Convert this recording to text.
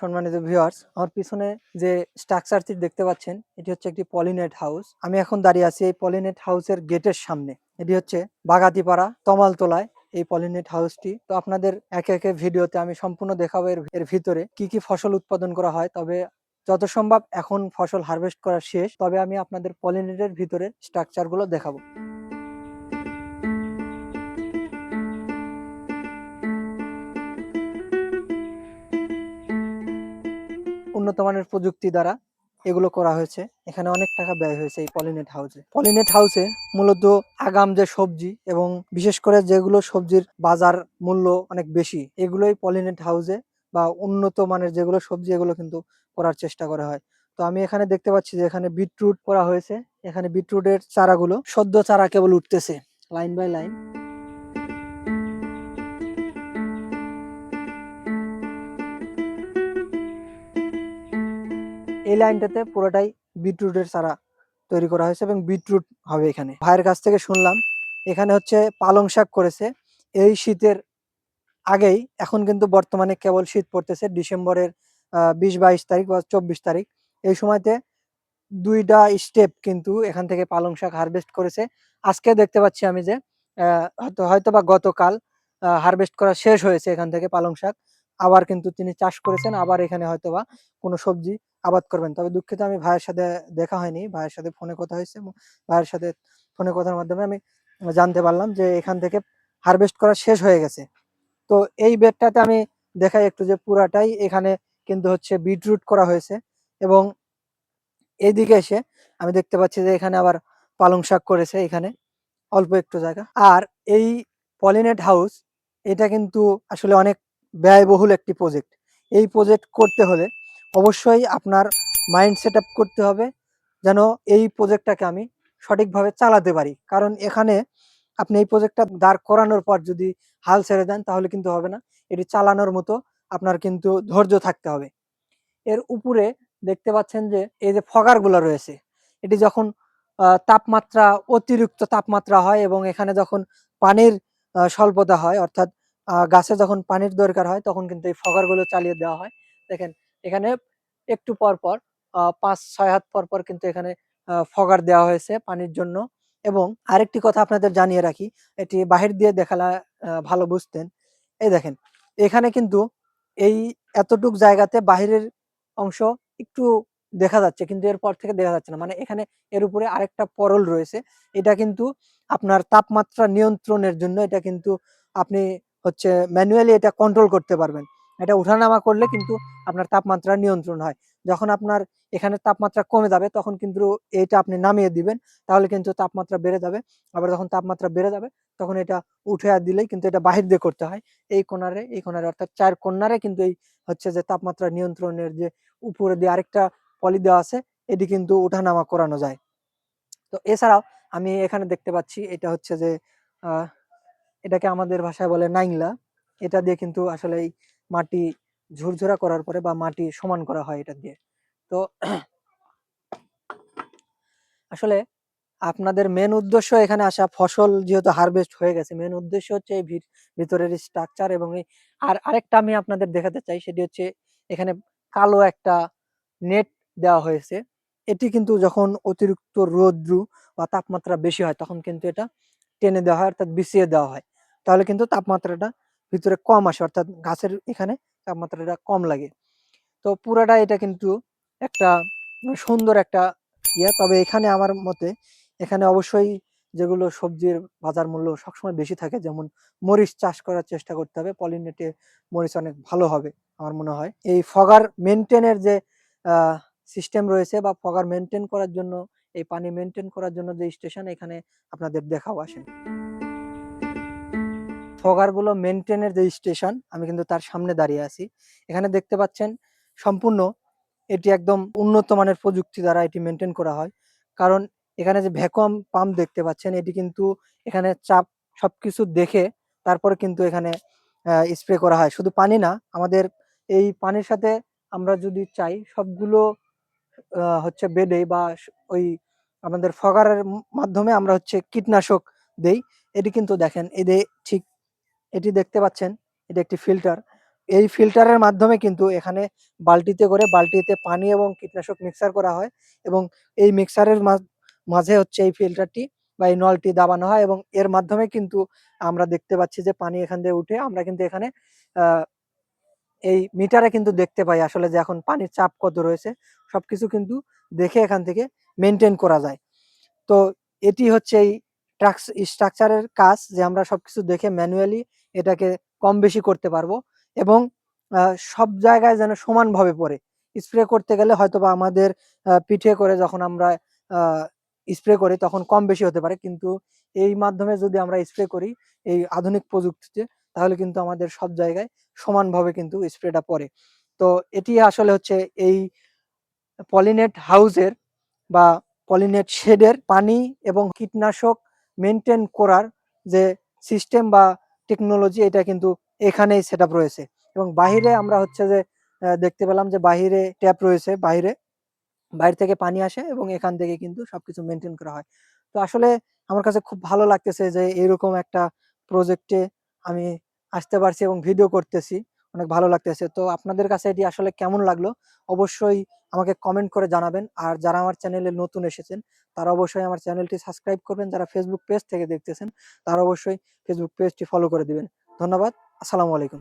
সম্মানিত ভিউয়ার্স আমার পিছনে যে স্ট্রাকচারটি দেখতে পাচ্ছেন, এটি হচ্ছে একটি পলিনেট হাউস আমি এখন দাঁড়িয়ে আছি এই পলিনেট হাউসের গেটের সামনে। এটি হচ্ছে বাগাতিপাড়া, তমালতলায় এই পলিনেট হাউসটি তো আপনাদের একে একে ভিডিওতে আমি সম্পূর্ণ দেখাবো এর ভিতরে কি কি ফসল উৎপাদন করা হয়। তবে যত সম্ভব এখন ফসল হারভেস্ট করা শেষ। তবে আমি আপনাদের পলিনেটের ভিতরে স্ট্রাকচারগুলো দেখাবো। উন্নত মানের প্রযুক্তি দ্বারা এগুলো করা হয়েছে। এখানে অনেক টাকা ব্যয় হয়েছে এই পলিনেট হাউসে পলিনেট হাউসে মূলত আগাম যে সবজি এবং বিশেষ করে যেগুলো সবজির বাজার মূল্য অনেক বেশি, এগুলোই পলিনেট হাউসে বা উন্নত মানের যেগুলো সবজি, এগুলো কিন্তু করার চেষ্টা করা হয়। তো আমি এখানে দেখতে পাচ্ছি যে এখানে বিটরুট করা হয়েছে। এখানে বিটরুটের চারাগুলো সদ্য চারা কেবল উঠতেছে লাইন বাই লাইন এই লাইনটাতে পুরোটাই বিটরুটের চারা তৈরি করা হয়েছে এবং বিটরুট হবে এখানে। ভাইয়ের কাছ থেকে শুনলাম, এখানে হচ্ছে পালং শাক করেছে। এই শীতের আগেই, এখন কিন্তু বর্তমানে কেবল শীত পড়তেছে, ডিসেম্বরের বিশ বাইশ তারিখ বা চব্বিশ তারিখ। এই সময়তে দুইটা স্টেপ কিন্তু এখান থেকে পালং শাক হারভেস্ট করেছে। আজকে দেখতে পাচ্ছি আমি যে হয়তো বা গতকাল হারভেস্ট করা শেষ হয়েছে এখান থেকে পালং শাক। আবার কিন্তু তিনি চাষ করেছেন, আবার এখানে হয়তো বা কোনো সবজি আবাদ করবেন। তবে দুঃখিত, আমি ভাইয়ের সাথে দেখা হয়নি। ভাইয়ের সাথে ফোনে কথা হয়েছে ভাইয়ের সাথে ফোনে কথার মাধ্যমে আমি জানতে পারলাম যে এখান থেকে হারভেস্ট করা শেষ হয়ে গেছে। তো এই বেডটাতে আমি দেখাই একটু যে পুরাটাই এখানে কিন্তু হচ্ছে বিটরুট করা হয়েছে এবং এইদিকে এসে আমি দেখতে পাচ্ছি যে এখানে আবার পালং শাক করেছে এখানে, অল্প একটু জায়গা। আর এই পলিনেট হাউস, এটা কিন্তু আসলে অনেক ব্যয়বহুল একটি প্রজেক্ট এই প্রজেক্ট করতে হলে অবশ্যই আপনার মাইন্ড সেট করতে হবে যেন এই প্রজেক্টটাকে আমি সঠিকভাবে চালাতে পারি। কারণ এখানে আপনি এই প্রজেক্টটা দাঁড় করানোর পর যদি হাল ছেড়ে দেন তাহলে কিন্তু হবে না। এটি চালানোর মতো আপনার কিন্তু ধৈর্য থাকতে হবে। এর উপরে দেখতে পাচ্ছেন যে এই যে ফগারগুলো রয়েছে, এটি যখন তাপমাত্রা, অতিরিক্ত তাপমাত্রা হয় এবং এখানে যখন পানির স্বল্পতা হয়, অর্থাৎ গাছে যখন পানির দরকার হয়, তখন কিন্তু এই ফগারগুলো চালিয়ে দেওয়া হয়। দেখেন, এখানে একটু পর পর পাঁচ, ছয় হাত পর পর কিন্তু এখানে ফগার দেওয়া হয়েছে পানির জন্য। এবং আরেকটি কথা আপনাদের জানিয়ে রাখি, এটি বাহির দিয়ে দেখালা ভালো বুঝতেন। এই দেখেন, এখানে কিন্তু এই এতটুক জায়গাতে বাহিরের অংশ একটু দেখা যাচ্ছে, কিন্তু এরপর থেকে দেখা যাচ্ছে না। মানে এখানে এর উপরে আরেকটা পরল রয়েছে। এটা কিন্তু আপনার তাপমাত্রা নিয়ন্ত্রণের জন্য এটা কিন্তু আপনি হচ্ছে ম্যানুয়ালি এটা কন্ট্রোল করতে পারবেন। এটা উঠানামা করলে কিন্তু আপনার তাপমাত্রা নিয়ন্ত্রণ হয়। যখন আপনার এখানে তাপমাত্রা কমে যাবে তখন কিন্তু এটা আপনি নামিয়ে দিবেন তাহলে কিন্তু তাপমাত্রা বেড়ে যাবে। আবার যখন তাপমাত্রা বেড়ে যাবে তখন এটা উঠে দিলেই কিন্তু এটা বাহির দিয়ে করতে হয়। এই কোনারে এই কোনারে অর্থাৎ চার কোনারে কিন্তু এই হচ্ছে যে তাপমাত্রা নিয়ন্ত্রণের যে উপরে দিয়ে আরেকটা পলি দেওয়া আছে এটি কিন্তু উঠানামা করানো যায়। তো এছাড়াও আমি এখানে দেখতে পাচ্ছি এটা হচ্ছে যে আহ, এটাকে আমাদের ভাষায় বলে নাইংলা। এটা দিয়ে কিন্তু আসলে এই মাটি ঝুরঝুরা করার পরে বা মাটি সমান করা হয় এটা দিয়ে। তো আসলে আপনাদের মেন উদ্দেশ্য এখানে আসা, ফসল যেহেতু হারভেস্ট হয়ে গেছে মেন উদ্দেশ্য হচ্ছে এই ভিত- ভিতরের স্ট্রাকচার এবং এই আর আরেকটা আমি আপনাদের দেখাতে চাই, সেটি হচ্ছে এখানে কালো একটা নেট দেওয়া হয়েছে। এটি কিন্তু যখন অতিরিক্ত রৌদ্র বা তাপমাত্রা বেশি হয়, তখন কিন্তু এটা টেনে দেওয়া হয়, অর্থাৎ বিছিয়ে দেওয়া হয়। তাহলে কিন্তু তাপমাত্রাটা ভিতরে কম আসে, অর্থাৎ গাছের এখানে তাপমাত্রাটা কম লাগে। তো পুরাটা এটা কিন্তু একটা সুন্দর একটা ইয়ে। তবে এখানে আমার মতে এখানে অবশ্যই যেগুলো সবজির বাজার মূল্য সবসময় বেশি থাকে, যেমন মরিচ চাষ করার চেষ্টা করতে হবে। পলিনেটে মরিচ অনেক ভালো হবে, আমার মনে হয়। এই ফগার মেনটেনের যে সিস্টেম রয়েছে বা ফগার মেনটেন করার জন্য এই পানি মেনটেন করার জন্য যে স্টেশন এখানে আপনাদের দেখাও আসেন ফগারগুলো মেনটেনের যে স্টেশন আমি কিন্তু তার সামনে দাঁড়িয়ে আছি। এখানে দেখতে পাচ্ছেন, সম্পূর্ণ এটি একদম উন্নত মানের প্রযুক্তি দ্বারা এটি মেনটেন করা হয়। কারণ এখানে যে ভ্যাকুয়াম পাম্প দেখতে পাচ্ছেন, এটি কিন্তু এখানে চাপ সবকিছু দেখে তারপরে কিন্তু এখানে স্প্রে করা হয়। শুধু পানি না, আমাদের এই পানির সাথে আমরা যদি চাই, সবগুলো হচ্ছে বেডে বা ওই আমাদের ফগারের মাধ্যমে আমরা হচ্ছে কীটনাশক দেই। এটি কিন্তু দেখেন যে ঠিক এটি দেখতে পাচ্ছেন, এটি একটি ফিল্টার। এই ফিল্টারের মাধ্যমে কিন্তু এখানে বালতিতে করে বালতিতে পানি এবং কীটনাশক মিক্সার করা হয় এবং এই মিক্সারের মাঝে হচ্ছে এই ফিল্টারটি বা এই নলটি দাবানো হয় এবং এর মাধ্যমে কিন্তু আমরা দেখতে পাচ্ছি যে পানি এখান দিয়ে উঠে আমরা কিন্তু এখানে এই মিটারে কিন্তু দেখতে পাই আসলে যে এখন পানির চাপ কত রয়েছে, সবকিছু কিন্তু দেখে এখান থেকে মেনটেন করা যায়। তো এটি হচ্ছে এই স্ট্রাকচারের কাজ যে আমরা সবকিছু দেখে ম্যানুয়ালি এটাকে কম বেশি করতে পারব এবং সব জায়গায় যেন সমানভাবে পড়ে। স্প্রে করতে গেলে হয়তোবা আমাদের পিঠে করে যখন আমরা স্প্রে করি তখন কম বেশি হতে পারে। কিন্তু এই মাধ্যমে যদি আমরা স্প্রে করি এই আধুনিক প্রযুক্তিতে তাহলে কিন্তু আমাদের সব জায়গায় সমানভাবে কিন্তু স্প্রেটা পড়ে। তো এটি আসলে হচ্ছে এই পলিনেট হাউসের বা পলিনেট শেডের পানি এবং কীটনাশক মেনটেন করার যে সিস্টেম বা টেকনোলজি এটা কিন্তু এখানেই সেট আপ রয়েছে। এবং বাহিরে আমরা হচ্ছে যে দেখতে পেলাম যে বাহিরে ট্যাপ রয়েছে বাইরে বাইরে থেকে পানি আসে এবং এখান থেকে কিন্তু সবকিছু মেনটেন করা হয়। তো আসলে আমার কাছে খুব ভালো লাগতেছে যে এরকম একটা প্রজেক্টে আমি আসতে পারছি এবং ভিডিও করতেছি, অনেক ভালো লাগতেছে। তো আপনাদের কাছে এটি আসলে কেমন লাগল? অবশ্যই আমাকে কমেন্ট করে জানাবেন। আর যারা আমার চ্যানেলে নতুন এসেছেন, তারা অবশ্যই আমার চ্যানেলটি সাবস্ক্রাইব করবেন। যারা ফেসবুক পেজ থেকে দেখতেছেন, তারা অবশ্যই ফেসবুক পেজটি ফলো করে দিবেন। ধন্যবাদ। আসসালামু আলাইকুম।